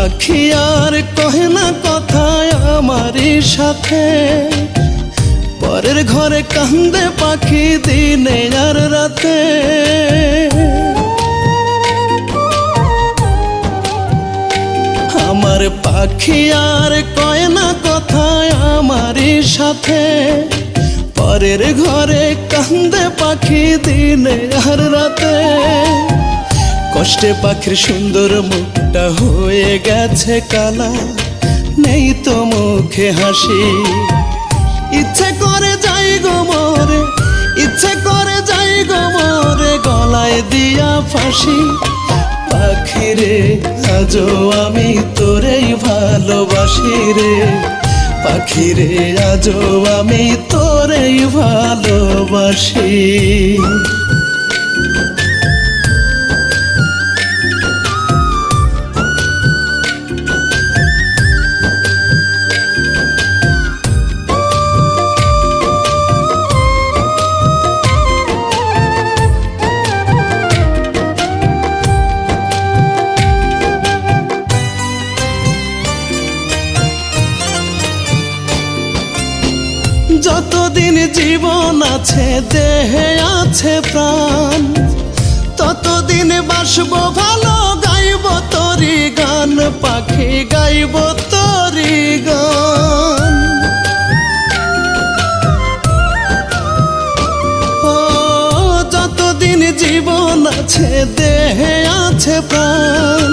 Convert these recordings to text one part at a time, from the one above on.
পাখি আর কহে না কথায় আমারই সাথে। পরের ঘরে কান্দে পাখি দিনে আর রাতে। আমার পাখি আর কয় না কথায় আমারই সাথে। পরের ঘরে কান্দে পাখি দিনে আর রাতে। কষ্টে পাখির সুন্দর মুখটা হয়ে গেছে কালা। নেই তো মুখে হাসি। ইচ্ছে করে যাই গো মোরে, ইচ্ছে করে যাই গো মোরে, গলায় দিয়া ফাঁসি। পাখিরে, আজও আমি তোরেই ভালোবাসি রে। পাখিরে, আজও আমি তোরেই ভালোবাসি। যতদিন জীবন আছে, দেহে আছে প্রাণ, ততদিন বাসব ভালো, গাইব তরি গান, পাখি গাইব তরি গান। ও, যতদিন জীবন আছে, দেহে আছে প্রাণ,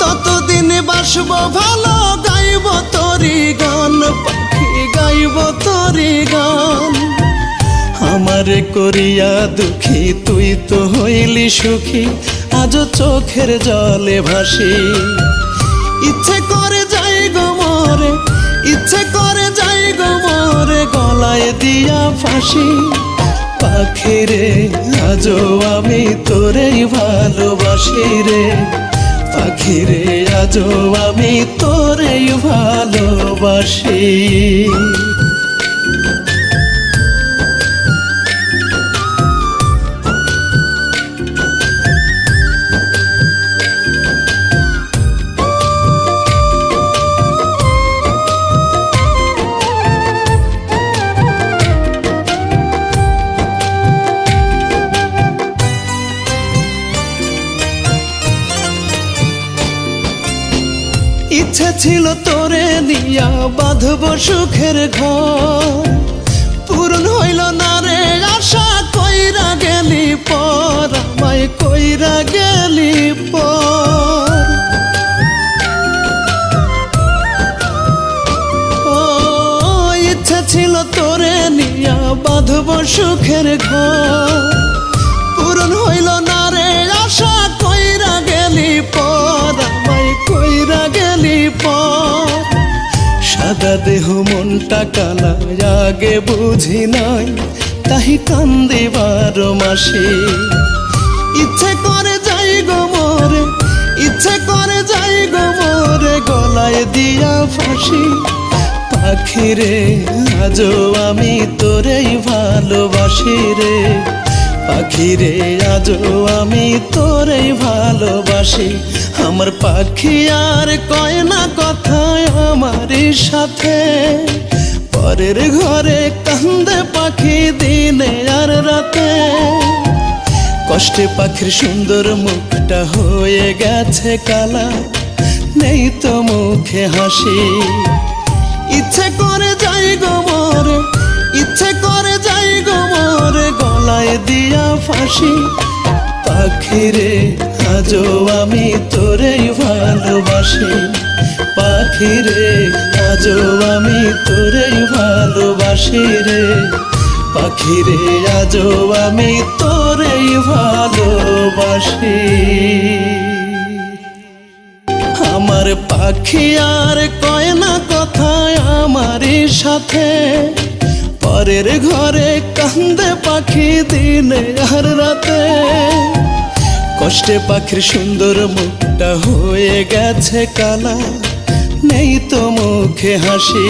ততদিন বাসব ভালো, গাইব তরি গান, পাখি গাইব তরি গান। আমার করিয়া দুঃখী, তুই তো হইলি সুখী। আজ চোখের জলে ভাসি। ইচ্ছে করে যাই গো মরে, ইচ্ছে করে যাই গো মরে, গলায় দিয়া ফাঁসি। পাখিরে আজও আমি তোরেই ভালোবাসি রে। পাখিরে আজও আমি তোরেই ভালোবাসি। ইচ্ছে ছিল তোরে বাঁধব সুখের ঘর। পূরণ হইল না রে, আশা কইরা গেলি পর, আমায় কইরা গেলি পর। ইচ্ছে ছিল তোরে নিয়া বাঁধব সুখের ঘর। পূরণ হইল না রে, আশা কইরা গেলি পর, আমায় কইরা গেলি পর। সাদা দেহ মনটা কালা আগে বুঝি নাই তাহি কান্দে বারো মাসে। ইচ্ছে করে যাই গো মোরে, ইচ্ছে করে যাই গো মোরে, গলায় দিয়া ফাঁসি। পাখিরে, আজও আমি তোরেই ভালোবাসি রে। পাখিরে, আজও আমি তোরেই ভালোবাসি। আমার পাখি আর কয় না কথায় আমারই সাথে। পরের ঘরে কান্দে পাখি দিনে আর রাতে। কষ্টে পাখির সুন্দর মুখটা হয়ে গেছে কালা। নেই তো মুখে হাসি। ইচ্ছে করে যাই গো মোরে, ইচ্ছে করে মোরে গলায় দিয়া ফাঁসি। পাখিরে, আজও আমি তোরেই ভালোবাসি। পাখিরে, আজও আমি তোরেই ভালোবাসি রে। পাখিরে, আজও আমি তোরেই ভালোবাসি। আমার পাখি আর কয় না কথায় আমারই সাথে। পরের ঘরে কান্দে পাখি দিনে আর রাতে। কষ্টে পাখির সুন্দর মুখটা হয়ে গেছে কালা, নেই তো মুখে হাসি।